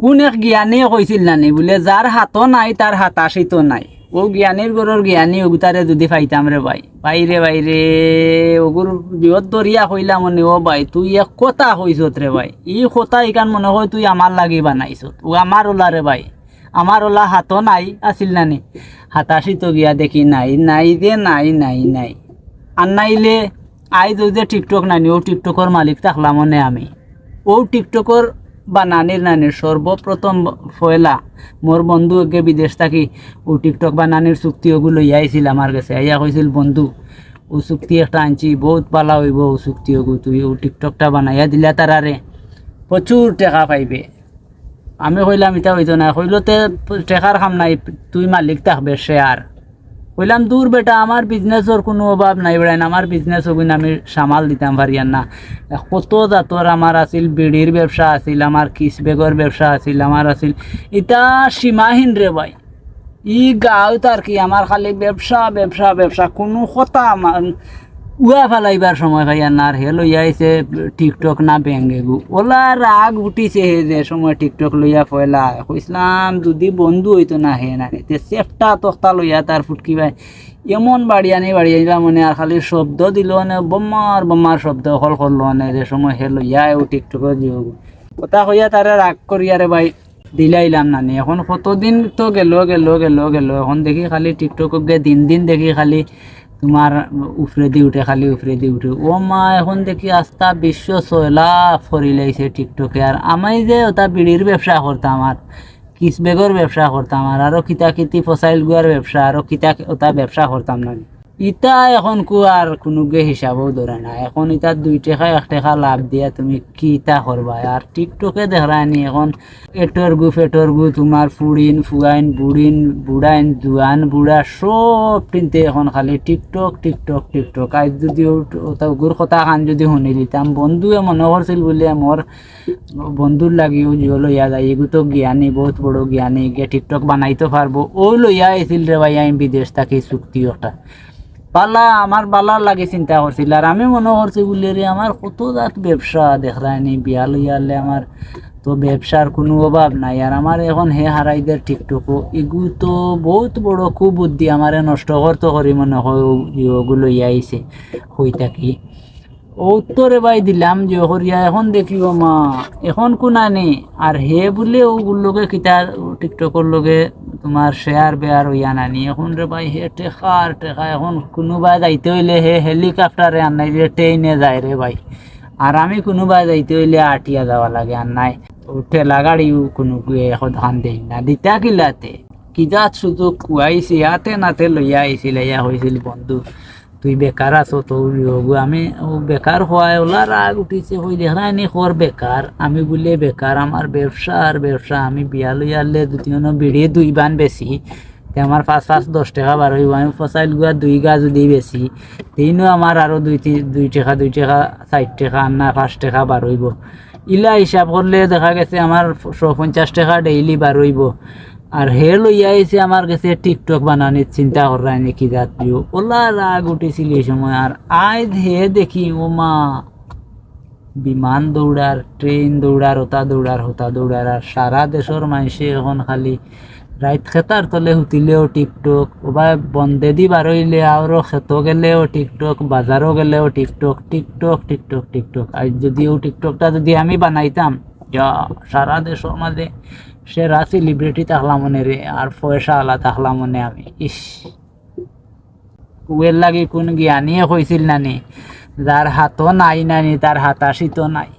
কোন এক জ্ঞানী কইছিল নানি? বোলে যার হাতও নাই তার হাতাশিতো নাই। ও জ্ঞানীর গরর জ্ঞানী ওগুতারে যদি পাইতাম রে ভাই। বাইরে বাইরে ওগুর বিহত দরিয়া কইলাম মনে ও ভাই, তুই এক কথা কইছত রে ভাই। ই কথা ইকান মনে হয় তুই আমার লাগি বানাইছত। ও আমার ওলা রে ভাই আমার ওলা হাতও নাই, আছিল নানি। হাতাশি তো গিয়া দেখি নাই নাই যে নাই নাই নাই। আর নাইলে ওই যে টিকটক নানি ও টিকটকর মালিক থাকলাম মনে আমি। ও টিকটকর বা নানির নানির সর্বপ্রথম ফয়লা, মোর বন্ধু একে বিদেশ থাকি, ও টিকটক বা নানির চুক্তি ওগুলো আইছিল আমার কাছে। আইয়া কইছিল বন্ধু, ও চুক্তি একটা আনছি, বহুত পালা হইব ও চুক্তি ওগু তুই ও টিকটকটা বানাইয়া দিলা তারারে প্রচুর টাকা পাইবে। আমি কইলাম ইটা হইতো না কইলতে টেকার কাম নাই, তুই মালিক থাকবে শেয়ার কইলাম, দূর বেটা, আমার বিজনেসের কোনো অভাব নাই বেড়াইন আমার বিজনেস হবিন আমি সামাল দিতাম পারিয়ান না। কত জাতর আমার আছিল বিড়ির ব্যবসা আছিল আমার কিস বেগর ব্যবসা আছিল আমার আছিল। ইতা সীমাহীন রে ভাই। ই গাঁও তার কি আমার খালি ব্যবসা ব্যবসা ব্যবসা কোনো কথা আমার উয়া ফেলাইবার সময় ভাইয়া না আর হে লইয়া আইছে, টিকটক না ব্যাঙ্গে গু। ওলা রাগ উঠিছে হে যে, সময় টিকটক লইয়া ফয়লা কইসলাম যদি বন্ধু হইতো না হে না তে চেপটা তক্তা লইয়া তার ফুটকি ভাই, এমন বাড়ি আনি, বাড়ি আনিলাম মানে আর খালি শব্দ দিল মানে বোমার বোমার শব্দ, হল করল মানে যে সময় হে লইয়া ও টিকটকের জিও কথা কইয়া তারা রাগ করিয়ারে ভাই, দিলাইলাম নানি এখন কতদিন তো গেল গেল গেল গেল। এখন দেখি খালি টিকটক গে দিন দিন দেখি খালি তোমার উফরে দি উঠে, খালি উফরে দি উঠে। ও মা, এখন দেখি আস্তা বিশ্ব সয়লা ফরি লাইছে টিকটকে আর আমি যে ওটা বিড়ির ব্যবসা করতাম আর কিস বেগর ব্যবসা করতাম আর আরও কিতা কিতি ফসাইল গুয়ার ব্যবসা আরও কিতা ওটা ব্যবসা করতাম না ইটা এখন কু আর কোনো গে হিসাবও ধরে না এখন ইটা দুই টাকা, এক টাকা লাভ দিয়া তুমি কি ইটা করবা আর টিকটকে দেখানি এখন এটর গু ফেটর গু তোমার ফুড়িন ফুয়াইন বুড়িন বুড়াইন জুয়ান বুড়া সব তিনতে এখন খালি টিকটক টিকটক টিকটক। আজ যদি গুর কথা খান যদি শুনি দিতাম বন্ধুয়ে মনে করছিল বলে মোর বন্ধুর লাগিও জিও লইয়া যায়। এগু জ্ঞানী, বহুত বড় জ্ঞানী টিকটক বানাইতে পারব ও লইয়া আইছিল রে ভাই আমি বিদেশ থাকি চুক্তি একটা পালা আমার বালার লাগে চিন্তা করছিল আর আমি মনে করছি বলে রে আমার কত জাত ব্যবসা দেখরানি বিয়া লইয়ালে আমার তো ব্যবসার কোনো অভাব নাই। আর আমার এখন হে হারাইদের টিকটকও এগু তো বহুত বড় খুব বুদ্ধি আমারে নষ্ট করতে করি মনে হয় ওগুলো আইছে হই থাকি। উত্তরে বাই দিলাম যে হরিয়া এখন দেখিও মা, এখন কোনা নেই আর হে বলে ওগুলোকে কিতা টিকটকর লগে তোমার শেয়ার বেয়ার হইয়া নানি এখন রে ভাই, হে টেকা আর টেকা, এখন কোনোবা যাইতে হইলে হে হেলিকপ্টারে আনাই রে ট্রেনে যায় রে ভাই। আর আমি কোনোবা যাইতে হইলে আটিয়া যাওয়া লাগে আর নাই। ঠেলা গাড়িও কোনো এখন ধান দেই না। দিতা কিলাতে। কিজাত সুযোগ কুয়াইছি ইয়াতে নাতে লইয়া আইছিল ইয়া হয়েছিল বন্ধু। তুই বেকার আছো, তো আমি বেকার হওয়ায় ওলা রাগ উঠিছে হই দেখা নি খর বেকার আমি বলে বেকার আমার ব্যবসা আর ব্যবসা, আমি বিয়া লইয়া আনলে দুতিনো বিড়ি দুই বান বেশি আমার পাঁচ পাঁচ দশ টাকা বার হইব আমি ফসাইল গুয়া দুই গা যদি বেশি তিনও আমার আরও দুই তিন দুই টাকা দুই টাকা ষাট টাকা না পাঁচ টাকা বার হইব ইলা হিসাব করলে দেখা গেছে আমার পঞ্চাশ টাকা ডেইলি বার হইব আর হে লইয়া আইছে আমার কাছে টিকটক বানানোর চিন্তা করায় নাকি যাত্রীও ওলা রাগ উঠেছিল এই সময়, আর আজ হে দেখি, ও মা, বিমান দৌড়ার, ট্রেন দৌড়ার, ওতা দৌড়ার, হোতা দৌড়ার, আর সারা দেশের মানুষে এখন খালি রাইত খেতার তলে হুতিলেও টিকটক ওবা বন্দে দি বারইলে আরও খেত গেলেও টিকটক বাজারও গেলেও টিকটক টিকটক টিকটক টিকটক। আজ যদিও টিকটকটা যদি আমি বানাইতাম সারা দেশের মাঝে সেরা লিব্রেটি থাকলাম মনে রে, আর পয়সা আলা থাকলাম মনে আমি। ইস। কুয়ের লাগে কোন জ্ঞানীয়ে হয়েছিল নানি যার হাতও নাই নানি তার হাত আসিত নাই।